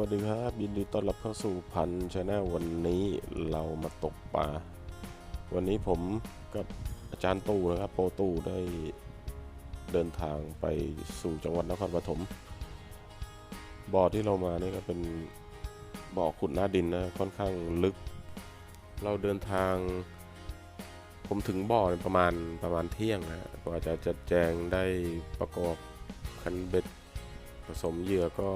วัสดีครับ ยินดีต้อนรับเข้าสู่พันชาแนลวันนี้เรามาตกปลาวันนี้ผมกับอาจารย์ตู่นะครับ โปรตู่ได้เดินทางไปสู่จังหวัดนครปฐมบ่อที่เรามานี่ก็เป็นบ่อขุดหน้าดินนะค่อนข้างลึก เราเดินทาง ผมถึงบ่อเนี่ยประมาณประมาณเที่ยงนะกว่าจะจัดแจงได้ประกอบคันเบ็ดผสมเหยื่อก็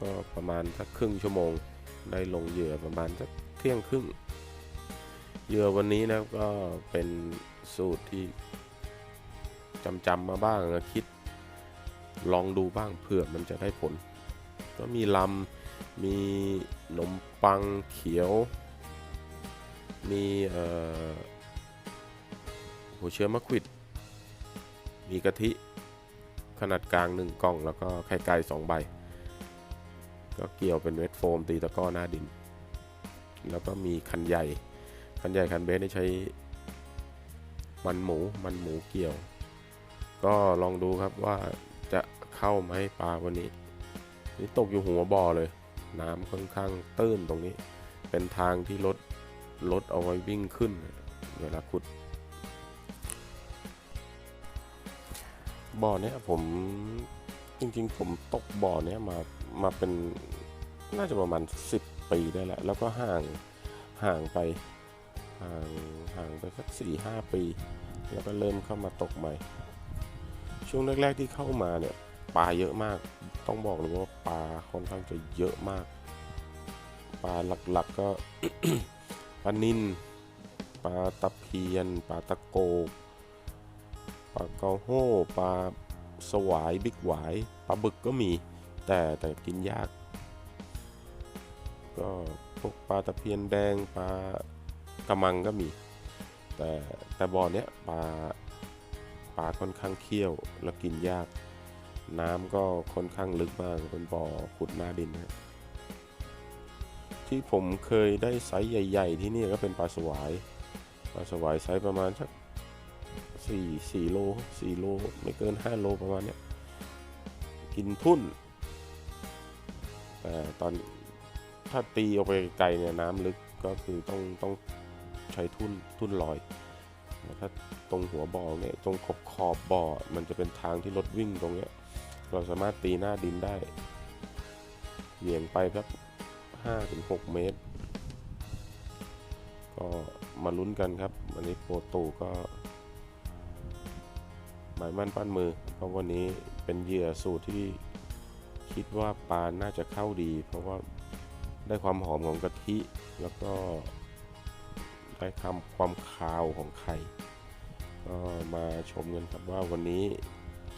ก็ประมาณสักครึ่งชั่วโมง ได้ลงเหยื่อประมาณสักเที่ยงครึ่ง เหยื่อวันนี้นะก็เป็นสูตรที่จำจำๆมาบ้างนะคิด ลองดูบ้างเผื่อมันจะได้ผล ก็มีลำมีขนมปังเขียว มีเอ่อหัวเชื้อมะขวิด มีกะทิขนาดกลางหนึ่งกล่อง แล้วก็ไข่ไก่สองใบ ก็เกี่ยวเป็นเวทโฟมตีตะก้อหน้าดิน แล้วก็มีคันใหญ่ คันใหญ่คันเบสนี่ใช้ มันหมูมันหมูเกี่ยว ก็ลองดูครับว่าจะเข้าไหมปลาวันนี้ นี่ตกอยู่หัวบ่อเลย น้ำค่อนข้างตื้นตรงนี้ เป็นทางที่รถรถเอาไว้วิ่งขึ้น เวลาขุดบ่อเนี้ยผมจริงๆ ผมตกบ่อเนี้ยมา มาเป็นน่าจะประมาณ 10 ปีได้แล้วแล้วก็ห่างห่างไปห่างห่างไปสักสี่ห้าปี แล้วก็เริ่มเข้ามาตกใหม่ ช่วงแรก ๆที่เข้ามาเนี่ยปลาเยอะมาก ต้องบอกเลยว่าปลาค่อนข้างจะเยอะมาก ปลาหลักๆก็ปลานินปลาตะเพียนปลาตะโกปลาเกาโห่ปลาสวายบิ๊กหวายปลาบึกก็มี แต่แต่กินยาก ก็พวกปลาตะเพียนแดงปลากระมังก็มี แต่แต่บ่อเนี้ยปลาปลาค่อนข้างเคี้ยวแล้วกินยาก น้ำก็ค่อนข้างลึกมากเป็นบ่อขุดหน้าดินนะที่ผมเคยได้ไซส์ใหญ่ ๆ ที่นี่ก็เป็นปลาสวาย ปลาสวายไซส์ประมาณสักสี่สี่โลสี่โลไม่เกินห้าโลประมาณเนี้ยกินทุ่น แต่ตอนถ้าตีออกไปไกลเนี่ยน้ำลึกก็คือต้องต้องใช้ทุ่นทุ่นลอย ถ้าตรงหัวบ่อเนี่ยตรงขอบขอบบ่อมันจะเป็นทางที่รถวิ่งตรงเนี้ย เราสามารถตีหน้าดินได้เหวี่ยงไปสักห้าถึงหกเมตร ก็มาลุ้นกันครับ วันนี้โปรตูก็หมายมั่นปั้นมือ เพราะวันนี้เป็นเหยื่อสูตรที่ คิดว่าปลาน่าจะเข้าดี เพราะว่าได้ความหอมของกะทิ แล้วก็ได้คำความคาวของไข่ก็มาชมกันครับว่าวันนี้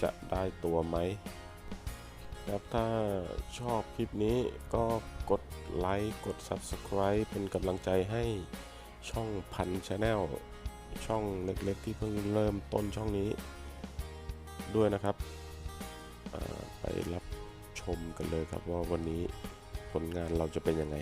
จะได้ตัวไหมครับถ้าชอบคลิปนี้ก็กดไลค์กด Subscribe เป็นกำลังใจให้ช่องพันชาแนลช่องเล็กๆที่เพิ่งเริ่มต้นช่องนี้ด้วยนะครับ ไปรับ ชมกันเลยครับว่าวันนี้ผลงานเราจะเป็นยังไง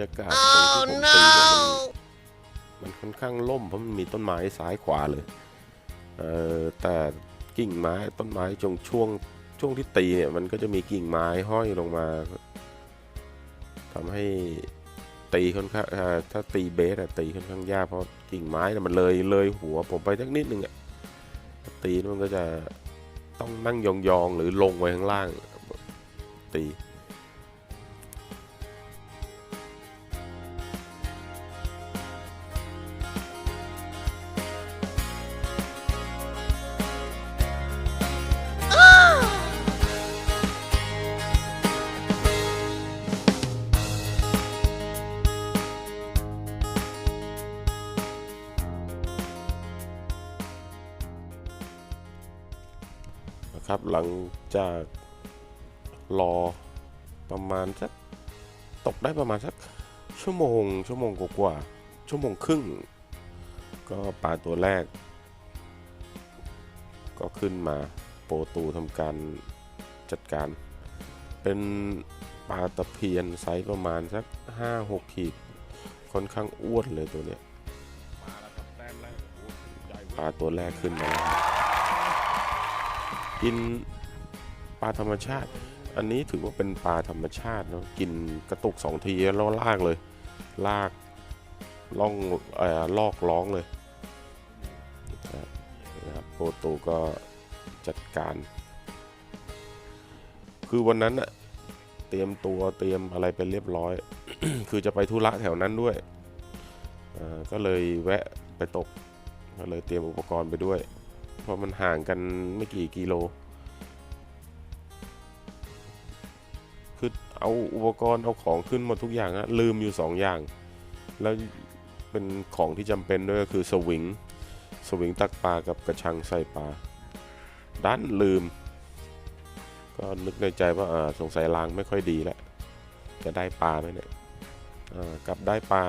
รรยากาศตรงที่ผมตีเนี่ยมันมันค่อนข้างล่มเพราะมันมีต้นไม้ซ้ายขวาเลยเออแต่กิ่งไม้ต้นไม้จงช่วงช่วงที่ตีเนี่ยมันก็จะมีกิ่งไม้ห้อยลงมาทำให้ตีค่อนข้างอ่าถ้าตีเบสอะตีค่อนข้างยากเพราะกิ่งไม้น่ะมันเลยเลยหัวผมไปสักนิดนึงอะตีมันก็จะต้องนั่งยองๆหรือลงไว้ข้างล่างตี ลังจากรอประมาณสักตกได้ประมาณสักชั่วโมง ชั่วโมงกว่าชั่วโมงครึ่ง ก็ปลาตัวแรก ก็ขึ้นมาโปรตูทำการจัดการ เป็นปลาตะเพียนไซส์ประมาณสัก 5-6 ขีด ค่อนข้างอ้วนเลยตัวเนี้ยปลาตัวแรกขึ้นมา กินปลาธรรมชาติ อันนี้ถือว่าเป็นปลาธรรมชาติเนาะกินกระตุกสองทีแล้วลากเลย ลากล่องเอ่อลอกร้องเลยนะครับโปรตูก็จัดการ คือวันนั้นอะเตรียมตัวเตรียมอะไรไปเรียบร้อย คือจะไปธุระแถวนั้นด้วยก็เลยแวะไปตกก็เลยเตรียมอุปกรณ์ไปด้วย เพราะมันห่างกันไม่กี่กิโล คือเอาอุปกรณ์เอาของขึ้นหมดทุกอย่างอะลืมอยู่สองอย่าง แล้วเป็นของที่จำเป็นด้วยก็คือสวิง สวิงตักปลากับกระชังใส่ปลาดันลืม ก็นึกในใจว่าอ่าสงสัยรางไม่ค่อยดีแล้วจะได้ปลาไหมเนี่ยกลับได้ปลา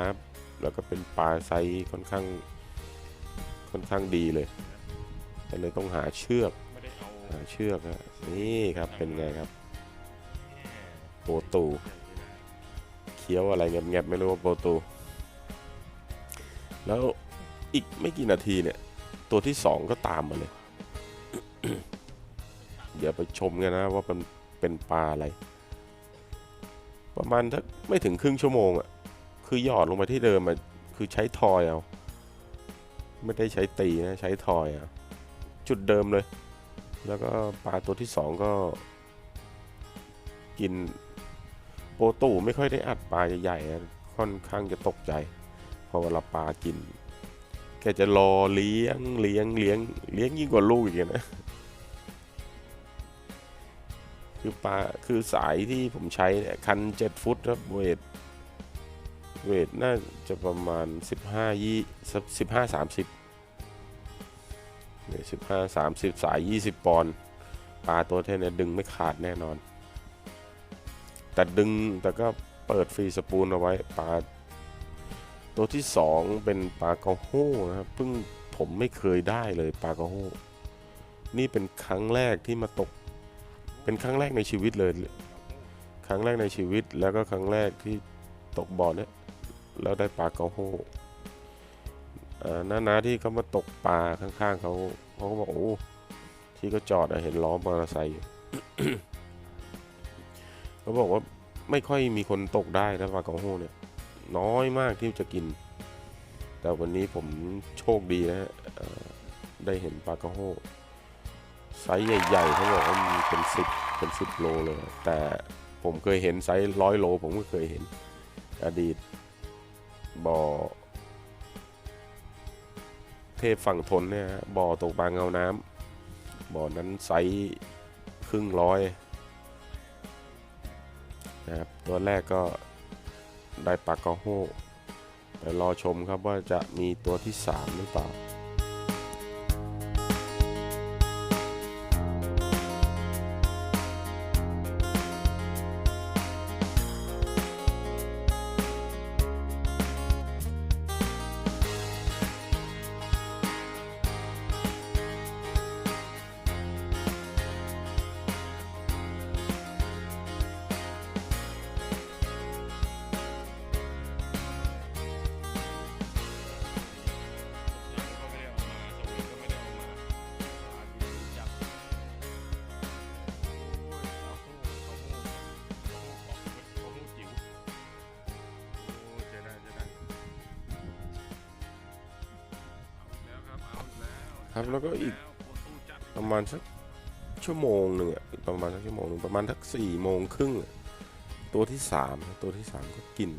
แล้วก็เป็นปลาไซส์ค่อนข้างค่อนข้างดีเลย ก็เลยต้องหาเชือกหาเชือกนี่ครับเป็นไงครับโปรตูเคี้ยวอะไรแงบๆไม่รู้ว่าโปรตูแล้วอีกไม่กี่นาทีเนี่ย ตัวที่สองก็ตามมาเลย เดี๋ยวไปชมกันนะว่ามันเป็นปลาอะไร ประมาณถ้าไม่ถึงครึ่งชั่วโมงอะ่ะคือหยอดลงมาที่เดิมอะคือใช้ทอยเอา ไม่ได้ใช้ตีนะ ใช้ทอยเอา จุดเดิมเลย แล้วก็ปลาตัวที่สองก็ กินโปรตูไม่ค่อยได้อัดปลาใหญ่ๆค่อนข้างจะตกใจพอเวลาปลากิน แกจะรอเลี้ยงเลี้ยงเลี้ยงเลี้ยงยิ่งกว่าลูกอีกนะคือปลาคือสายที่ผมใช้เนี่ยคันเจ็ดฟุตครับเวทเวทน่าจะประมาณ 15ยี่สิบห้าสามสิบ เนี่ยสิบห้าสามสิบสายยี่สิบปอนด์ปลาตัวเท่านี้ดึงไม่ขาดแน่นอน แต่ดึงแต่ก็เปิดฟรีสปูลเอาไว้ปลาตัวที่สองเป็นปลากระโห้นะครับเพิ่งผมไม่เคยได้เลยปลากระโห้นี่เป็นครั้งแรกที่มาตก เป็นครั้งแรกในชีวิตเลย ครั้งแรกในชีวิตแล้วก็ครั้งแรกที่ตกบ่อเนี่ยแล้วได้ปลากระโห้ อ่าน้าๆที่เขามาตกปลาข้างๆเขาเขาก็บอกโอ้ที่เขาจอดเห็นล้อมอเตอร์ไซค์เขาบอกว่าไม่ค่อยมีคนตกได้นะปลากระโห้เนี่ย น้อยมากที่จะกิน แต่วันนี้ผมโชคดีนะฮะได้เห็นปลากระโห้ไซส์ใหญ่ๆเขาบอกว่ามีเป็นสิบเป็นสิบโลเลย แต่ผมเคยเห็นไซส์ร้อยโล ผมก็เคยเห็นอดีตบ่อ เทพฝั่งทนเนี่ยบ่อตกปลาเงาน้ำบ่อนั้นไซส์ครึ่งร้อยนะครับตัวแรกก็ได้ปลากระโห้แต่รอชมครับว่าจะมีตัวที่ 3 หรือเปล่า ครับแล้วก็อีกประมาณสักชั่วโมงหนึ่งอะประมาณสักชั่วโมงหนึ่งประมาณสักสี่โมงครึ่งตัวที่สามตัวที่สามก็กิน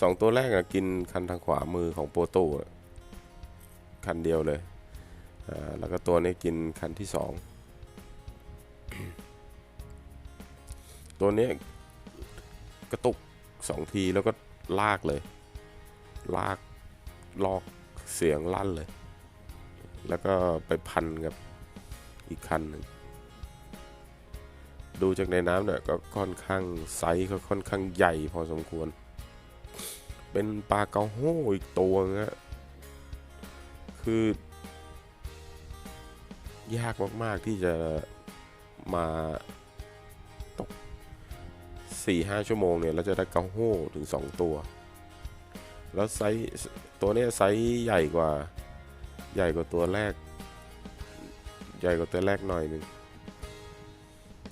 สองตัวแรกอะกินคันทางขวามือของโปโตอะคันเดียวเลยแล้วก็ตัวนี้กินคันที่สองตัวนี้กระตุกสองทีแล้วก็ลากเลย ลากลอก เสียงลั่นเลย แล้วก็ไปพันกับอีกคันหนึ่งดูจากในน้ำเนี่ยก็ค่อนข้างไซส์ก็ค่อนข้างใหญ่พอสมควร เป็นปลาเกาโห้อีกตัวนะฮะคือ ยากมากๆที่จะมาตกสี่ห้าชั่วโมงเนี่ย แล้วจะได้เกาโห้ถึงสองตัว แล้วไซส์ตัวนี้ไซส์ใหญ่กว่า ใหญ่กว่าตัวแรก ใหญ่กว่าตัวแรกหน่อยนึง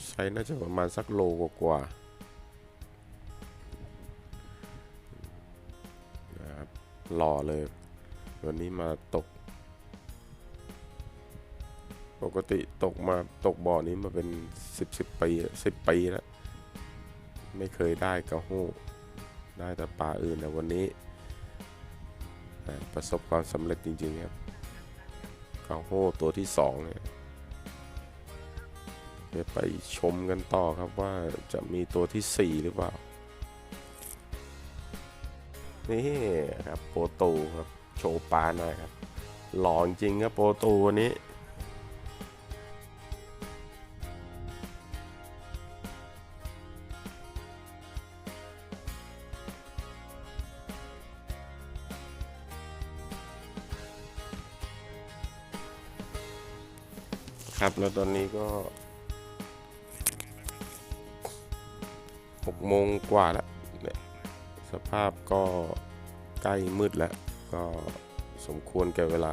ไซส์น่าจะประมาณสักโลกว่าๆนะครับหล่อเลย วันนี้มาตก ปกติตกมาตกบ่อนี้มาเป็นสิบสิบปีสิบปีแล้ว ไม่เคยได้กระโห้ได้แต่ปลาอื่นแต่วันนี้ ประสบความสำเร็จจริง ๆ ครับกาโฮตัวที่สองเนี่ยจะไปชมกันต่อครับว่าจะมีตัวที่สี่หรือเปล่า นี่ครับโปรตูครับ โชว์ปลาหน่อยครับ หล่อจริงครับโปรตูวันนี้ ครับแล้วตอนนี้ก็หกโมงกว่าแล้วเนี่ยสภาพก็ใกล้มืดแล้ว ก็สมควรแก่เวลา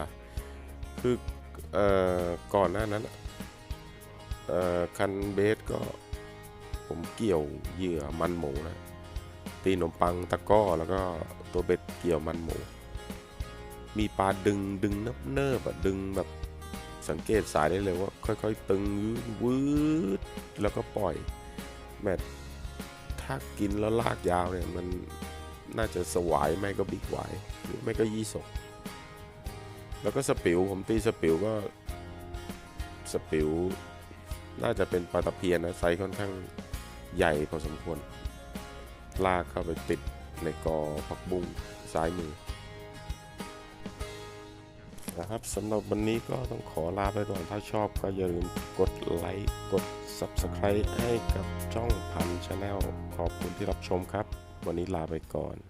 คือเอ่อก่อนหน้านั้นเอ่อคันเบสก็ผมเกี่ยวเหยื่อมันหมูนะตีขนมปังตะก้อแล้วก็ตัวเบ็ดเกี่ยวมันหมู มีปลาดึงดึงเนิบเนิบๆอะดึงแบบ สังเกตสายได้เลยว่าค่อยๆ ตึงวืดแล้วก็ปล่อยแมทถ้ากินแล้วลากยาวเนี่ยมันน่าจะสวายไม่ก็บิ๊กหวายหรือไม่ก็ยี่สกแล้วก็สปิวผมตีสปิวก็สปิวน่าจะเป็นปลาตะเพียนนะไซส์ค่อนข้างใหญ่พอสมควร ลากเข้าไปติดในกอผักบุ้งซ้ายมือ นะครับสำหรับวันนี้ก็ต้องขอลาไปก่อนถ้าชอบก็อย่าลืมกดไลค์กด Subscribe ให้กับช่องพันชาแนลขอบคุณที่รับชมครับ วันนี้ลาไปก่อน